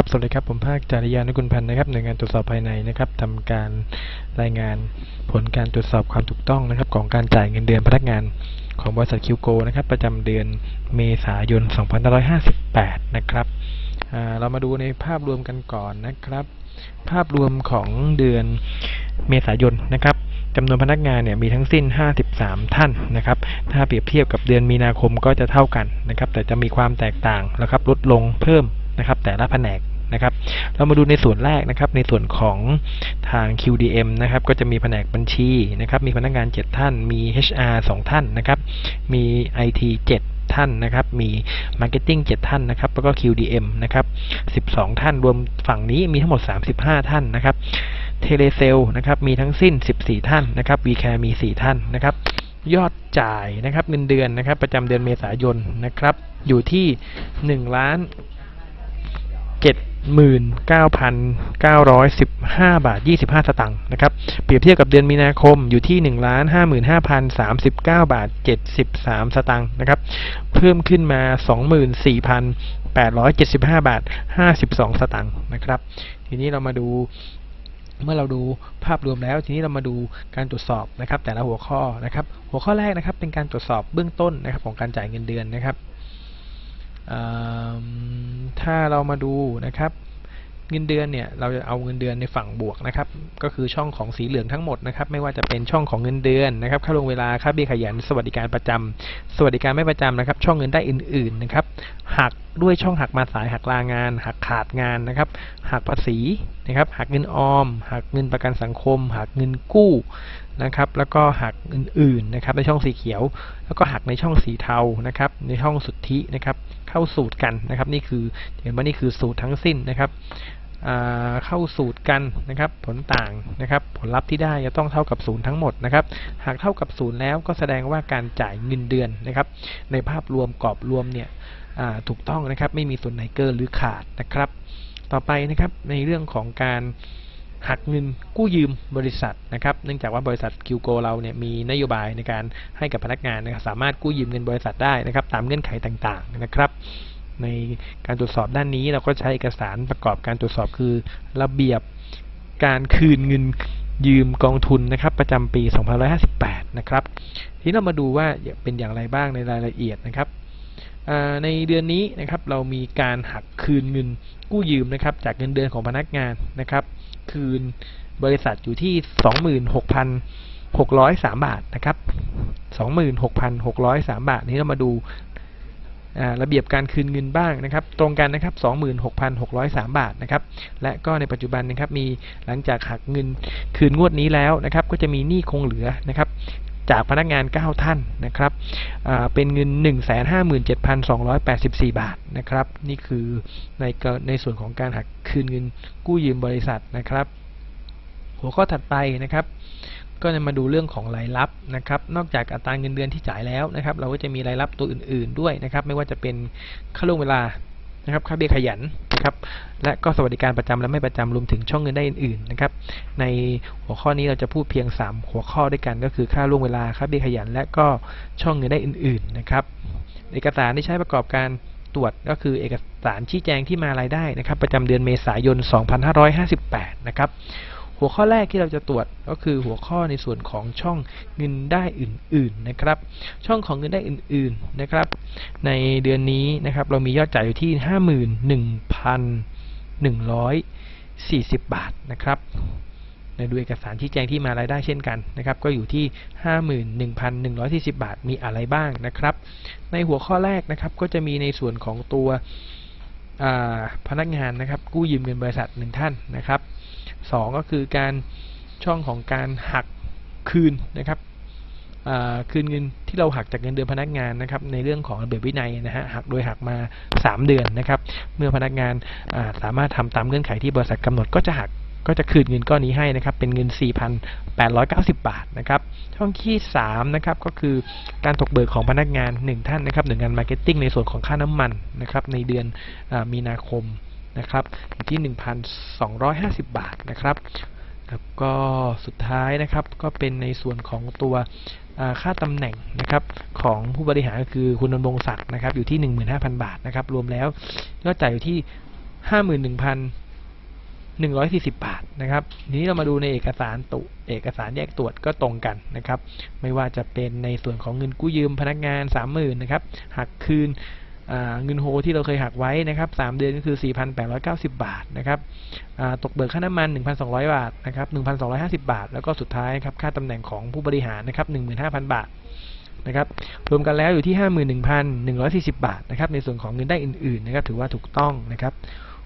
ครับ สวัสดีครับ ผมภาคจริยานุกุลพันธ์นะครับ หน่วยงานตรวจสอบภายในนะครับทำการรายงานผลการตรวจสอบความถูกต้องนะครับ ของการจ่ายเงินเดือนพนักงานของบริษัทคิวโกนะครับ ประจำเดือนเมษายน 2558 นะครับ เรามาดูในภาพรวมกันก่อนนะครับ ภาพรวมของเดือนเมษายนนะครับจำนวนพนักงานเนี่ยมีทั้งสิ้น 53 ท่านนะครับ ถ้าเปรียบเทียบกับเดือนมีนาคมก็จะเท่ากันนะครับ แต่จะมีความแตกต่างนะครับ ลดลงเพิ่มนะครับ แต่ละแผนก นะครับ เรามาดูในส่วนแรกนะครับ ในส่วนของทาง QDM นะครับ ก็จะมีแผนกบัญชีนะครับ มีพนักงาน 7 ท่าน มี HR 2 ท่านนะครับ มี IT 7ท่านนะครับ มี Marketing 7 ท่านนะครับ แล้วก็ QDM นะครับ 12 ท่าน รวมฝั่งนี้มีทั้งหมด 35 ท่านนะครับ เทเลเซลนะครับ มีทั้งสิ้น 14 ท่านนะครับ VCare มี 4 ท่านนะครับ ยอดจ่ายนะครับเงินเดือนนะครับ ประจำเดือนเมษายนนะครับ อยู่ที่1ล้าน 79,915 บาท 25 สตางค์นะครับ เปรียบเทียบกับเดือนมีนาคมอยู่ที่1ล้าน55,039 บาท 73 สตางค์นะครับ เพิ่มขึ้นมา 24,875 บาท 52 สตางค์นะครับ ทีนี้เรามาดูเมื่อเราดูภาพรวมแล้ว ทีนี้เรามาดูการตรวจสอบนะครับ แต่ละหัวข้อนะครับ หัวข้อแรกนะครับเป็นการตรวจสอบเบื้องต้นนะครับของการจ่ายเงินเดือนนะครับ ถ้าเรามาดูนะครับ เงินเดือนเนี่ยเราจะเอาเงินเดือนในฝั่งบวกนะครับ ก็คือช่องของสีเหลืองทั้งหมดนะครับ ไม่ว่าจะเป็นช่องของเงินเดือนนะครับค่าลงเวลาค่าเบี้ยขยัน สวัสดิการประจำสวัสดิการไม่ประจำนะครับ ช่องเงินได้อื่น ๆนะครับหักด้วยช่องหักมาสายหักลางาน หักขาดงานนะครับหักภาษีนะครับหักเงินออม หักเงินประกันสังคม หักเงินกู้นะครับแล้วก็หักอื่นๆนะครับในช่องสีเขียว แล้วก็หักในช่องสีเทานะครับในช่องสุทธินะครับเข้าสูตรกันนะครับนี่คือเห็นว่านี่คือสูตรทั้งสิ้นนะครับเข้าสูตรกันนะครับผลต่างนะครับผลลัพธ์ที่ได้จะต้องเท่ากับศูนย์ทั้งหมดนะครับหากเท่ากับศูนย์แล้วก็แสดงว่าการจ่ายเงินเดือนนะครับในภาพรวมกรอบรวมเนี่ย ถูกต้องนะครับ ไม่มีส่วนไหนเกินหรือขาดนะครับ ต่อไปนะครับในเรื่องของการหักเงินกู้ยืมบริษัทนะครับ เนื่องจากว่าบริษัทคิวโกเราเนี่ยมีนโยบายในการให้กับพนักงานนะครับสามารถกู้ยืมเงินบริษัทได้นะครับ ตามเงื่อนไขต่างๆนะครับ ในการตรวจสอบด้านนี้เราก็ใช้เอกสารประกอบการตรวจสอบคือระเบียบการคืนเงินยืมกองทุนนะครับ ประจำปี 2558 นะครับ ทีนี้เรามาดูว่าเป็นอย่างไรบ้างในรายละเอียดนะครับ ในเดือนนี้นะครับเรามีการหักคืนเงินกู้ยืมนะครับจากเงินเดือนของพนักงานนะครับ คืนบริษัทอยู่ที่ 26,603 บาทนะครับ 26,603 บาท นี้เรามาดูระเบียบการคืนเงินบ้างนะครับ ตรงกันนะครับ 26,603 บาทนะครับ และก็ในปัจจุบันนะครับมีหลังจากหักเงินคืนงวดนี้แล้วนะครับ ก็จะมีหนี้คงเหลือนะครับ จากพนักงาน 9 ท่านนะครับอ่าเป็นเงิน 157,284 บาทนะครับ นี่คือในในส่วนของการหักคืนเงินกู้ยืมบริษัทนะครับ หัวข้อถัดไปนะครับ ก็จะมาดูเรื่องของรายรับนะครับ นอกจากอัตราเงินเดือนที่จ่ายแล้วนะครับ เราก็จะมีรายรับตัวอื่น ๆด้วยนะครับ ไม่ว่าจะเป็นค่าล่วงเวลา นะครับค่าเบี้ยขยันนะครับและก็สวัสดิการประจำและไม่ประจำรวมถึงช่องเงินได้อื่นๆนะครับในหัวข้อนี้เราจะพูดเพียง 3 หัวข้อด้วยกัน ก็คือค่าล่วงเวลาค่าเบี้ยขยัน และก็ช่องเงินได้อื่นๆนะครับเอกสารที่ใช้ประกอบการตรวจก็คือเอกสารชี้แจงที่มารายได้นะครับ ประจำเดือนเมษายน 2558 นะครับหัวข้อแรกที่เราจะตรวจก็คือหัวข้อในส่วนของช่องเงินได้อื่น ๆนะครับ ช่องของเงินได้อื่น ๆนะครับ ในเดือนนี้นะครับเรามียอดจ่ายอยู่ที่ 51,140 บาทนะครับในดูเอกสารชี้แจงที่มารายได้เช่นกันนะครับ ก็อยู่ที่ 51,140 บาทมีอะไรบ้างนะครับ ในหัวข้อแรกนะครับก็จะมีในส่วนของตัวพนักงานนะครับ กู้ยืมเงินบริษัทหนึ่งท่านนะครับสองก็คือการช่องของการหักคืนนะครับ คืนเงินที่เราหักจากเงินเดือนพนักงานนะครับในเรื่องของระเบียบวินัยนะฮะหักโดยหักมา 3 เดือนนะครับเมื่อพนักงานาสามารถทำตามเงื่อนไขที่บริษัทกำหนดก็จะหักก็จะคืนเงินก้อนนี้ให้นะครับเป็นเงิน 4,890 บาทนะครับช่องที่3นะครับก็คือการตกเบิกของพนักงาน 1 ท่านนะครับหน่วยงานมาร์เก็ตติ้งในส่วนของค่าน้ำมันนะครับในเดือนอมีนาคมนะครับอยู่ที่ 1,250 บาทนะครับ แล้วก็สุดท้ายนะครับก็เป็นในส่วนของตัวค่าตำแหน่งนะครับของผู้บริหารก็คือคุณดำรงศักดิ์นะครับอยู่ที่ 15,000 บาทนะครับรวมแล้วยอดจ่ายอยู่ที่ห้าหมื่นหนึ่งพันหนึ่งร้อยสี่สิบบาทนะครับทีนี้เรามาดูในเอกสารตุเอกสารแยกตรวจก็ตรงกันนะครับ ไม่ว่าจะเป็นในส่วนของเงินกู้ยืมพนักงานสามหมื่นนะครับหักคืน เงินโฮที่เราเคยหักไว้นะครับสามเดือนก็คือ 4,890 บาทนะครับตกเบิกค่าน้ำมัน 1,200 บาทนะครับ1,250 บาท แล้วก็สุดท้ายครับค่าตำแหน่งของผู้บริหารนะครับ15,000 บาทนะครับรวมกันแล้วอยู่ที่ 51,140 บาทนะครับในส่วนของเงินได้อื่นๆนะครับถือว่าถูกต้องนะครับ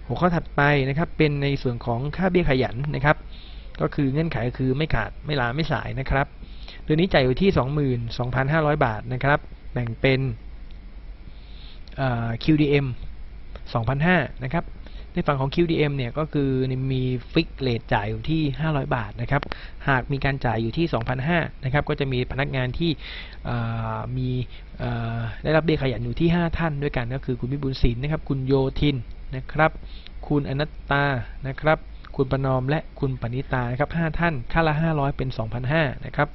หัวข้อถัดไปนะครับเป็นในส่วนของค่าเบี้ยขยันนะครับ ก็คือเงื่อนไขคือไม่ขาดไม่ลาไม่สายนะครับเดือนนี้จ่ายอยู่ที่ 22,500 บาทนะครับแบ่งเป็น QDM 2,500นะครับ ในฝั่งของ QDM เนี่ยก็คือมีฟิกเลทจ่ายอยู่ที่ 500 บาทนะครับ หากมีการจ่ายอยู่ที่ 2,500นะครับ ก็จะมีพนักงานที่มีได้รับเบี้ยขยันอยู่ที่ 5 ท่านด้วยกัน ก็คือคุณพิบูลศิลป์นะครับ คุณโยทินนะครับ คุณอนัตตานะครับคุณประนอมและคุณปณิตานะครับ5ท่านค่าละ 500 เป็น 2,500นะครับ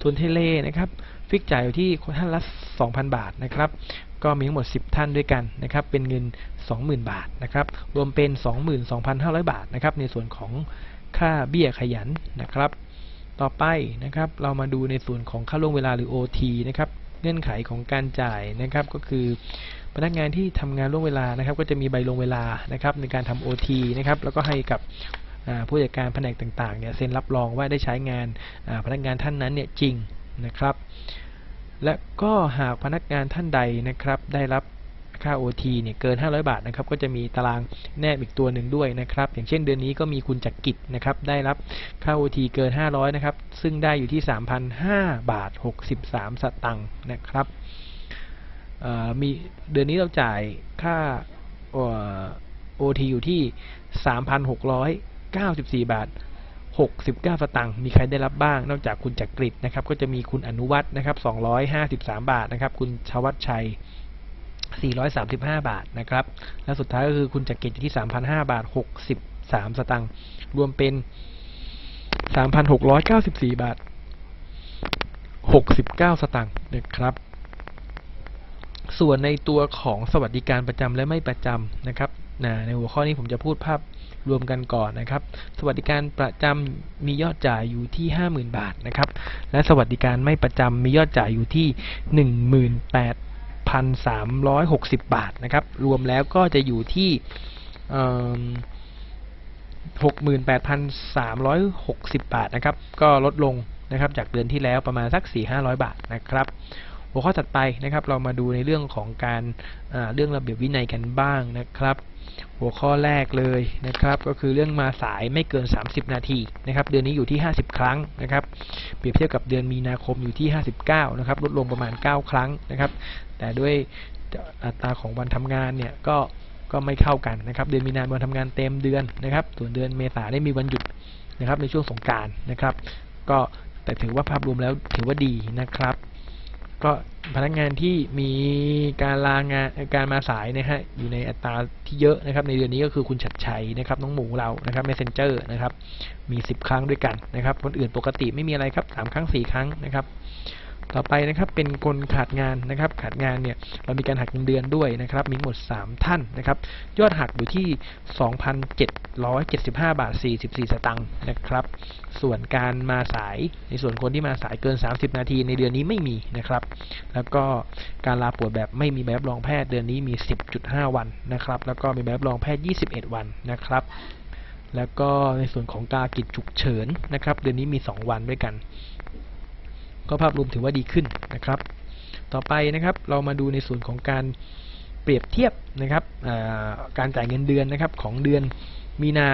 ส่วนเทเลนะครับ ฟิกจ่ายอยู่ที่ท่านละ 2,000 บาทนะครับ ก็มีทั้งหมด 10 ท่านด้วยกันนะครับ เป็นเงิน 20,000 บาทนะครับ รวมเป็น 22,500 บาทนะครับ ในส่วนของค่าเบี้ยขยันนะครับ ต่อไปนะครับ เรามาดูในส่วนของค่าล่วงเวลาหรือ OT นะครับ เงื่อนไขของการจ่ายนะครับ ก็คือพนักงานที่ทำงานล่วงเวลานะครับ ก็จะมีใบลงเวลานะครับ ในการทำ OT นะครับ แล้วก็ให้กับผู้จัดการแผนกต่างๆเนี่ยเซ็นรับรองว่าได้ใช้งานพนักงานท่านนั้นเนี่ยจริงนะครับ และก็หากพนักงานท่านใดนะครับ ได้รับค่า OT เนี่ยเกิน 500 บาทนะครับ ก็จะมีตารางแนบอีกตัวหนึ่งด้วยนะครับ อย่างเช่นเดือนนี้ก็มีคุณจักรกิจนะครับ ได้รับค่า OT เกิน 500 นะครับ ซึ่งได้อยู่ที่ 3,005 บาท 63 สตังค์นะครับมีเดือนนี้เราจ่ายค่าเอ่อ OT อยู่ที่ 3,694 บาท 69 สตังค์มีใครได้รับบ้าง นอกจากคุณจักริดนะครับ ก็จะมีคุณอนุวัฒน์นะครับ 253 บาทนะครับ คุณชวัชชัย 435 บาทนะครับ และสุดท้ายก็คือคุณจักริดที่ 3,005 บาท 63 สตังค์รวมเป็น 3,694 บาท 69 สตังค์นะครับส่วนในตัวของสวัสดิการประจำและไม่ประจำนะครับ นะในหัวข้อนี้ผมจะพูดภาพรวมกันก่อนนะครับ สวัสดิการประจำมียอดจ่ายอยู่ที่ 50,000 บาทนะครับ และสวัสดิการไม่ประจำมียอดจ่ายอยู่ที่ 18,360 บาทนะครับ รวมแล้วก็จะอยู่ที่เอิ่ม68,360 บาทนะครับ ก็ลดลงนะครับจากเดือนที่แล้วประมาณสัก 4-500 บาทนะครับหัวข้อถัดไปนะครับ เรามาดูในเรื่องของการเรื่องระเบียบวินัยกันบ้างนะครับ หัวข้อแรกเลยนะครับ ก็คือเรื่องมาสายไม่เกิน 30 นาทีนะครับ เดือนนี้อยู่ที่ 50 ครั้งนะครับ เปรียบเทียบกับเดือนมีนาคมอยู่ที่ 59 นะครับ ลดลงประมาณ 9 ครั้งนะครับ แต่ด้วยอัตราของวันทำงานเนี่ยก็ก็ไม่เข้ากันนะครับ เดือนมีนาวันทำงานเต็มเดือนนะครับ ส่วนเดือนเมษาได้มีวันหยุดนะครับ ในช่วงสงการนะครับ ก็แต่ถือว่าภาพรวมแล้วถือว่าดีนะครับ ก็พนักงานที่มีการลางานการมาสายนะฮะอยู่ในอัตราที่เยอะนะครับ ในเดือนนี้ก็คือคุณชัดชัยนะครับน้องหมูเรานะครับ messenger นะครับ มี 10 ครั้งด้วยกันนะครับ คนอื่นปกติไม่มีอะไรครับ 3 ครั้ง 4 ครั้งนะครับ ต่อไปนะครับเป็นคนขาดงานนะครับ ขาดงานเนี่ยเรามีการหักเงินเดือนด้วยนะครับ มีหมด 3 ท่านนะครับ ยอดหักอยู่ที่ 2,775 บาท 44 สตังค์นะครับ ส่วนการมาสายในส่วนคนที่มาสายเกิน 30 นาทีในเดือนนี้ไม่มีนะครับ แล้วก็การลาป่วยแบบไม่มีใบรับรองแพทย์เดือนนี้มี 10.5 วันนะครับ แล้วก็มีใบรับรองแพทย์ 21 วันนะครับแล้วก็ในส่วนของการกิจฉุกเฉินนะครับ เดือนนี้มี 2 วันด้วยกัน ก็ภาพรวมถือว่าดีขึ้นนะครับ ต่อไปนะครับเรามาดูในส่วนของการเปรียบเทียบนะครับการจ่ายเงินเดือนนะครับของเดือนมีนา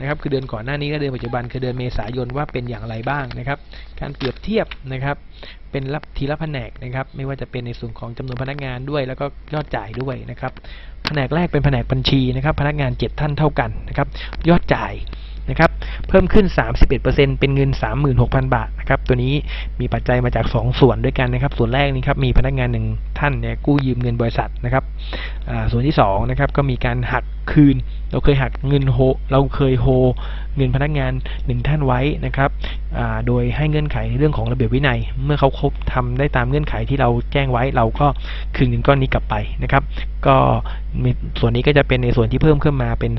นะครับคือเดือนก่อนหน้านี้ก็เดือนปัจจุบันคือเดือนเมษายนว่าเป็นอย่างไรบ้างนะครับ การเปรียบเทียบนะครับ เป็นรับทีละแผนกนะครับ ไม่ว่าจะเป็นในส่วนของจำนวนพนักงานด้วย แล้วก็ยอดจ่ายด้วยนะครับแผนกแรกเป็นแผนกบัญชีนะครับ พนักงาน 7 ท่านเท่ากันนะครับ ยอดจ่าย นะครับเพิ่มขึ้น 31%เป็นเงิน 36,000 บาทนะครับตัวนี้มีปัจจัยมาจาก 2 ส่วนด้วยกันนะครับส่วนแรกนี้ครับมีพนักงานหนึ่งท่านเนี่ยกู้ยืมเงินบริษัทนะครับ ส่วนที่สองนะครับก็มีการหักคืน เราเคยหักเงินโฮเราเคยโฮเงินพนักงานหนึ่งท่านไว้นะครับอ่าโดยให้เงื่อนไขในเรื่องของระเบียบวินัย เมื่อเขาครบทำได้ตามเงื่อนไขที่เราแจ้งไว้ เราก็คืนเงินก้อนนี้กลับไปนะครับ ก็มีส่วนนี้ก็จะเป็นในส่วนที่เพิ่มขึ้นมาเป็น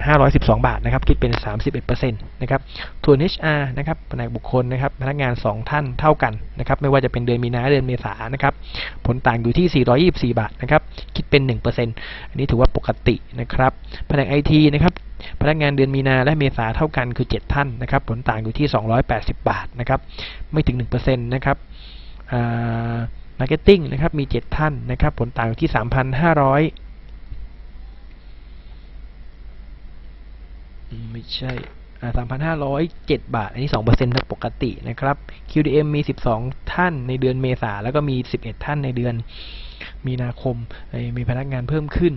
36,512 บาทนะครับคิดเป็น 31%นะครับส่วน HR นะครับแผนกบุคคลนะครับพนักงาน 2 ท่านเท่ากันนะครับไม่ว่าจะเป็นเดือนมีนาเดือนเมษานะครับผลต่างอยู่ที่ 424 บาทนะครับคิดเป็น1%อันนี้ถือว่าปกตินะครับแผนก IT นะครับพนักงานเดือนมีนาและเมษาเท่ากันคือ 7 ท่านนะครับผลต่างอยู่ที่ 280 บาทนะครับไม่ถึง1%นะครับอ่ามาร์เก็ตติ้งนะครับมี 7 ท่านนะครับผลต่างอยู่ที่ 3,500อืมไม่ใช่อ่า3,507 บาท อันนี้2%นะปกตินะครับ QDM มี 12 ท่านในเดือนเมษาแล้วก็มี 11 ท่านในเดือน มีนาคมมีพนักงานเพิ่มขึ้น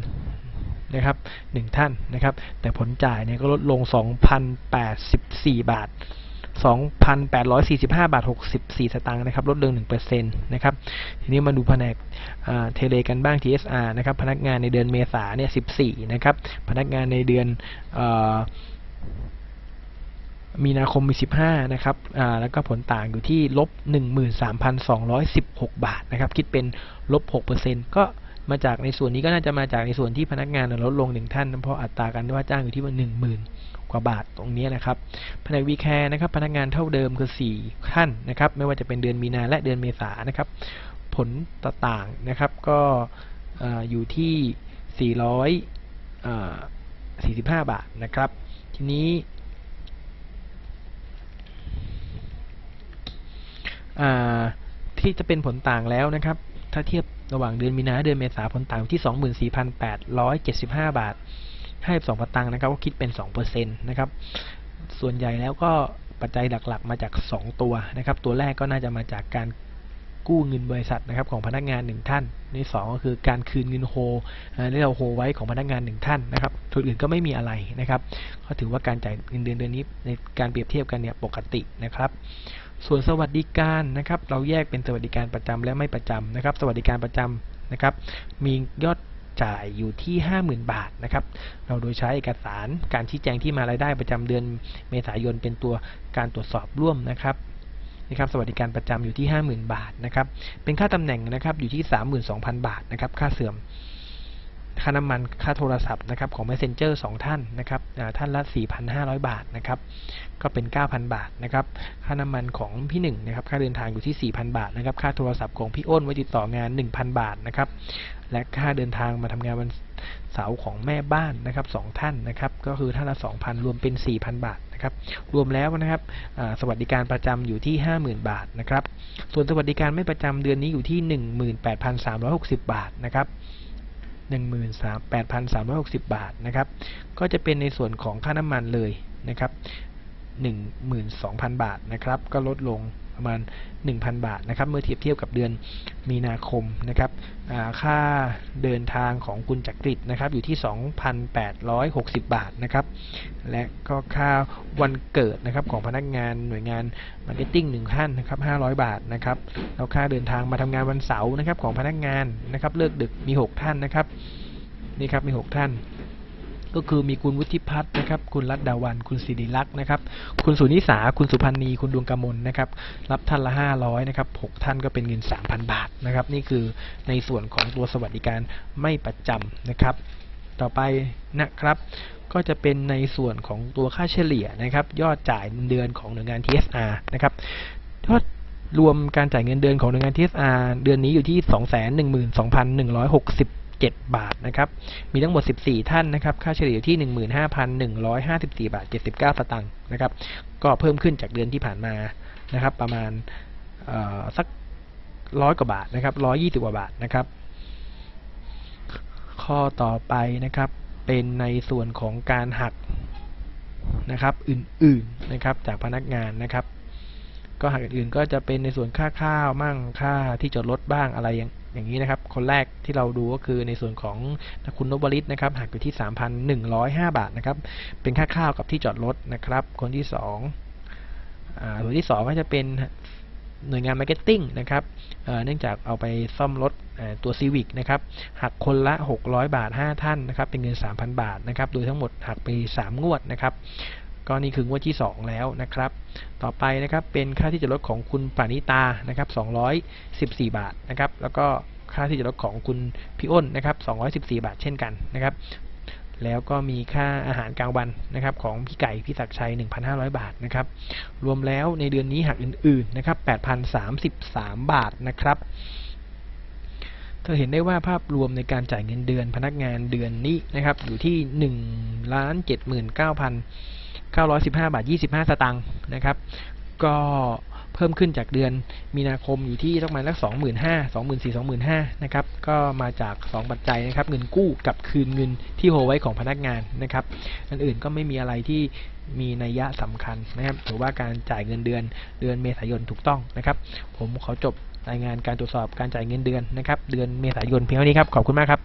นะครับ1ท่านนะครับ แต่ผลจ่ายเนี่ยก็ลดลง 2,084 บาท 2,845 บาท 64 สตางค์นะครับ ลดลง1%นะครับ ทีนี้มาดูแผนกเทเลกันบ้าง TSR นะครับ พนักงานในเดือนเมษาเนี่ย 14 นะครับ พนักงานในเดือนเมีนาคมมี 15 นะครับ อ่า แล้วก็ผลต่างอยู่ที่ลบ 13,216 บาทนะครับ คิดเป็นลบ 6%ก็มาจากในส่วนนี้ก็น่าจะมาจากในส่วนที่พนักงานลดลงหนึ่งท่าน เพราะอัตราการว่าจ้างอยู่ที่ว่า10,000กว่าบาทตรงนี้นะครับแผนกวีแคร์นะครับ พนักงานเท่าเดิมคือ 4 ท่านนะครับ ไม่ว่าจะเป็นเดือนมีนาและเดือนเมษานะครับ ผลต่างๆนะครับ ก็เอ่อยู่ที่400 45 บาทนะครับ ทีนี้อ่า ที่จะเป็นผลต่างแล้วนะครับ ถ้าเทียบระหว่างเดือนมีนาเดือนเมษาผลต่างอยู่ที่ 24,875 บาทให้2ประตังค์นะครับก็คิดเป็น2%นะครับ ส่วนใหญ่แล้วก็ปัจจัยหลักๆ มาจาก 2 ตัวนะครับ ตัวแรกก็น่าจะมาจากการกู้เงินบริษัทนะครับของพนักงาน1ท่านในสองก็คือการคืนเงินโฮที่เราโฮไว้ของพนักงาน1ท่านนะครับส่วนอื่นก็ไม่มีอะไรนะครับ ก็ถือว่าการจ่ายเงินเดือนเดือนนี้ในการเปรียบเทียบกันเนี่ยปกตินะครับ ส่วนสวัสดิการนะครับ เราแยกเป็นสวัสดิการประจำและไม่ประจำนะครับ สวัสดิการประจำนะครับ มียอดจ่ายอยู่ที่ 50,000 บาทนะครับ เราโดยใช้เอกสารการชี้แจงที่มารายได้ประจำเดือนเมษายนเป็นตัวการตรวจสอบร่วมนะครับนะครับ สวัสดิการประจำอยู่ที่ 50,000 บาทนะครับ เป็นค่าตำแหน่งนะครับอยู่ที่ 32,000 บาทนะครับ ค่าเสื่อม ค่าน้ำมันค่าโทรศัพท์นะครับของ Messenger 2 ท่านนะครับอ่าท่านละ 4,500 บาทนะครับก็เป็น 9,000 บาทนะครับค่าน้ำมันของพี่หนึ่งนะครับค่าเดินทางอยู่ที่ 4,000 บาทนะครับค่าโทรศัพท์ของพี่อ้นไว้ติดต่องาน 1,000 บาทนะครับและค่าเดินทางมาทำงานวันเสาร์ของแม่บ้านนะครับสองท่านนะครับก็คือท่านละ 2,000 รวมเป็น 4,000 บาทนะครับรวมแล้วนะครับสวัสดิการประจำอยู่ที่ 50,000 บาทนะครับส่วนสวัสดิการไม่ประจำเดือนนี้อยู่ที่ 18,360 บาทนะครับ 18,360 บาทนะครับ ก็จะเป็นในส่วนของค่าน้ำมันเลยนะครับ 12,000 บาทนะครับ ก็ลดลง ประมาณ 1,000 บาทนะครับ เมื่อเทียบเทียบกับเดือนมีนาคมนะครับค่าเดินทางของคุณจักริดนะครับ อยู่ที่ 2,860 บาทนะครับ และก็ค่าวันเกิดนะครับของพนักงานหน่วยงานมาร์เก็ตติ้งหนึ่งท่านนะครับ 500 บาทนะครับ แล้วค่าเดินทางมาทำงานวันเสาร์นะครับของพนักงานนะครับ เลิกดึกมี 6 ท่านนะครับ นี่ครับมี 6 ท่าน ก็คือมีคุณวุฒิพัฒน์นะครับ คุณรัตดาวัน คุณศิริลักษณ์นะครับ คุณสุนิสา คุณสุพันธ์นีคุณดวงกมลนะครับ รับท่านละ 500นะครับ6ท่านก็เป็นเงิน 3,000 บาทนะครับ นี่คือในส่วนของตัวสวัสดิการไม่ประจำนะครับ ต่อไปนะครับ ก็จะเป็นในส่วนของตัวค่าเฉลี่ยนะครับ ยอดจ่ายเงินเดือนของหน่วยงาน TSR นะครับยอดรวมการจ่ายเงินเดือนของหน่วยงาน TSR เดือนนี้อยู่ที่ 7 บาทนะครับ มีทั้งหมด 14 ท่านนะครับ ค่าเฉลี่ยที่ 15,154 บาท 79 สตางค์นะครับ ก็เพิ่มขึ้นจากเดือนที่ผ่านมานะครับ ประมาณสักร้อยกว่าบาทนะครับร้อยยี่สิบกว่าบาทนะครับ ข้อต่อไปนะครับ เป็นในส่วนของการหักนะครับ อื่นๆนะครับ จากพนักงานนะครับ ก็หักอื่นๆก็จะเป็นในส่วนค่าข้าวมั่งค่าที่จอดรถบ้างอะไรอย่าง อย่างนี้นะครับ คนแรกที่เราดูก็คือในส่วนของคุณนบริตนะครับหักอยู่ที่ 3,105 บาทนะครับ เป็นค่าข้าวกับที่จอดรถนะครับ คนที่สองอ่าส่วนที่สองก็จะเป็นหน่วยงานมาร์เก็ตติ้งนะครับเนื่องจากเอาไปซ่อมรถตัว Civic นะครับ หักคนละ 600 บาท 5 ท่านนะครับ เป็นเงิน 3,000 บาทนะครับ โดยทั้งหมดหักไป 3 งวดนะครับ ก็นี่คืองวดที่ 2 แล้วนะครับ ต่อไปนะครับเป็นค่าที่จอดของคุณปานิตานะครับ214 บาทนะครับ แล้วก็ค่าที่จอดของคุณพี่อ้นนะครับ214 บาทเช่นกันนะครับ แล้วก็มีค่าอาหารกลางวันนะครับของพี่ไก่พี่ศักชัย 1,500 บาทนะครับ รวมแล้วในเดือนนี้หักอื่นๆนะครับ8,033 บาทนะครับเธอเห็นได้ว่าภาพรวมในการจ่ายเงินเดือนพนักงานเดือนนี้นะครับ อยู่ที่1 7 9 915 บาท 25 สตางค์นะครับ ก็เพิ่มขึ้นจากเดือนมีนาคมอยู่ที่ประมาณสัก25,000 24,000 25,000นะครับ ก็มาจาก2ปัจจัยนะครับ เงินกู้กับคืนเงินที่โฮไว้ของพนักงานนะครับอันอื่นก็ไม่มีอะไรที่มีนัยยะสำคัญนะครับถือว่าการจ่ายเงินเดือนเดือนเมษายนถูกต้องนะครับ ผมขอจบรายงานการตรวจสอบการจ่ายเงินเดือนนะครับ เดือนเมษายนเพียงเท่านี้ครับ ขอบคุณมากครับ